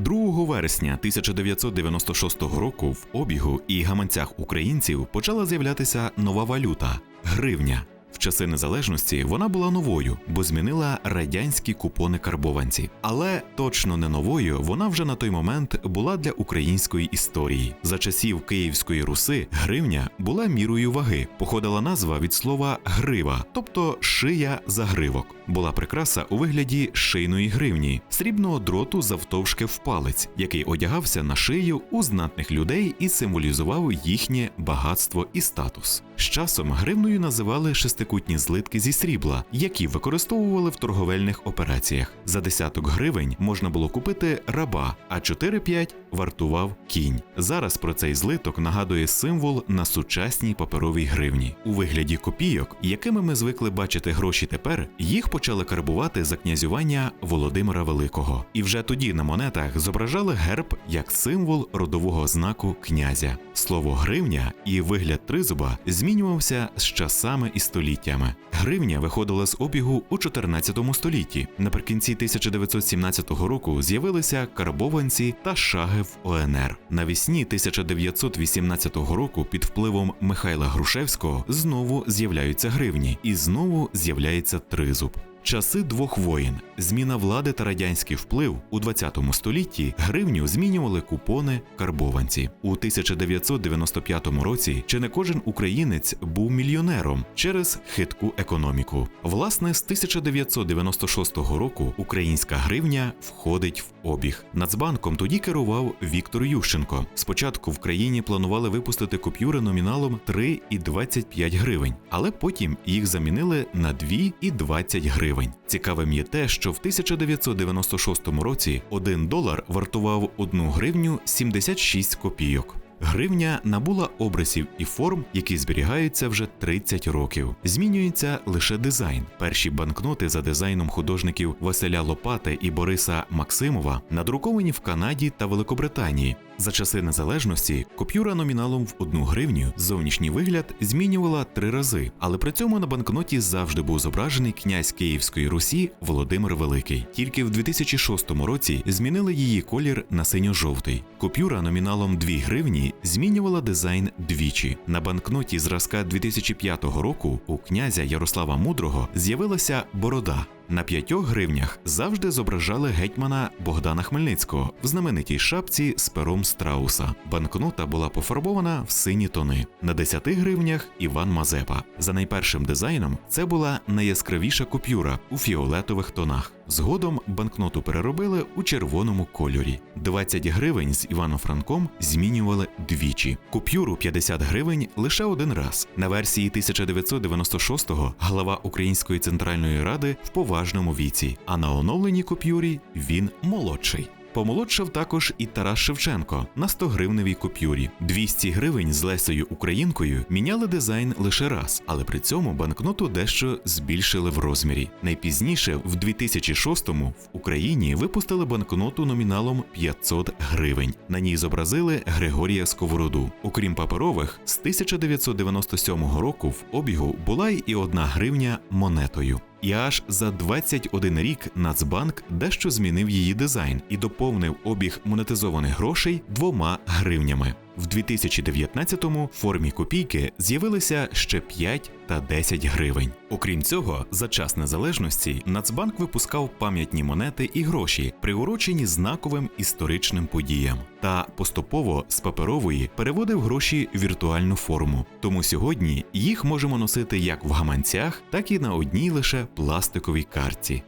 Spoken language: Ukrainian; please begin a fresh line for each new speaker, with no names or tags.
2 вересня 1996 року в обігу і гаманцях українців почала з'являтися нова валюта гривня. Часи незалежності вона була новою, бо змінила радянські купони карбованці. Але точно не новою вона вже на той момент була для української історії. За часів Київської Руси гривня була мірою ваги. Походила назва від слова грива, тобто шия загривок. Була прикраса у вигляді шийної гривні, срібного дроту завтовшки в палець, який одягався на шию у знатних людей і символізував їхнє багатство і статус. З часом гривною називали шестикутні злитки зі срібла, які використовували в торговельних операціях. За десяток гривень можна було купити раба, а 4-5 вартував кінь. Зараз про цей злиток нагадує символ на сучасній паперовій гривні. У вигляді копійок, якими ми звикли бачити гроші тепер, їх почали карбувати за князювання Володимира Великого. І вже тоді на монетах зображали герб як символ родового знаку князя. Слово гривня і вигляд тризуба змінювався з часами і століттями. Гривня виходила з обігу у 14 столітті. Наприкінці 1917 року з'явилися карбованці та шаги в ОНР. Навесні 1918 року під впливом Михайла Грушевського знову з'являються гривні, і знову з'являється тризуб. Часи двох воєн, зміна влади та радянський вплив у 20 столітті гривню змінювали купони карбованці. У 1995 році чи не кожен українець був мільйонером через хитку економіку. Власне, з 1996 року українська гривня входить в обіг. Нацбанком тоді керував Віктор Ющенко. Спочатку в країні планували випустити купюри номіналом 3,25 гривень, але потім їх замінили на 2,20 гривень. Цікавим є те, що в 1996 році 1 долар вартував 1 гривню 76 копійок. Гривня набула образів і форм, які зберігаються вже 30 років. Змінюється лише дизайн. Перші банкноти за дизайном художників Василя Лопати і Бориса Максимова надруковані в Канаді та Великобританії. За часи незалежності купюра номіналом в одну гривню зовнішній вигляд змінювала три рази, але при цьому на банкноті завжди був зображений князь Київської Русі Володимир Великий. Тільки в 2006 році змінили її колір на синьо-жовтий. Купюра номіналом 2 гривні змінювала дизайн двічі. На банкноті зразка 2005 року у князя Ярослава Мудрого з'явилася борода. На п'ятьох гривнях завжди зображали гетьмана Богдана Хмельницького в знаменитій шапці з пером страуса. Банкнота була пофарбована в сині тони. На 10 гривнях Іван Мазепа. За найпершим дизайном це була найяскравіша купюра у фіолетових тонах. Згодом банкноту переробили у червоному кольорі. 20 гривень з Іваном Франком змінювали двічі. Купюру 50 гривень лише один раз. На версії 1996-го глава Української центральної ради в поважному віці, а на оновленій купюрі він молодший. Помолодшав також і Тарас Шевченко на 100 гривневій купюрі. 200 гривень з Лесею Українкою міняли дизайн лише раз, але при цьому банкноту дещо збільшили в розмірі. Найпізніше, в 2006-му, в Україні випустили банкноту номіналом 500 гривень. На ній зобразили Григорія Сковороду. Окрім паперових, з 1997 року в обігу була й одна гривня монетою. І аж за 21 рік Нацбанк дещо змінив її дизайн і доповнив обіг монетизованих грошей двома гривнями. В 2019-му в формі копійки з'явилися ще 5 та 10 гривень. Окрім цього, за час незалежності Нацбанк випускав пам'ятні монети і гроші, приурочені знаковим історичним подіям, та поступово з паперової переводив гроші в віртуальну форму. Тому сьогодні їх можемо носити як в гаманцях, так і на одній лише пластиковій картці.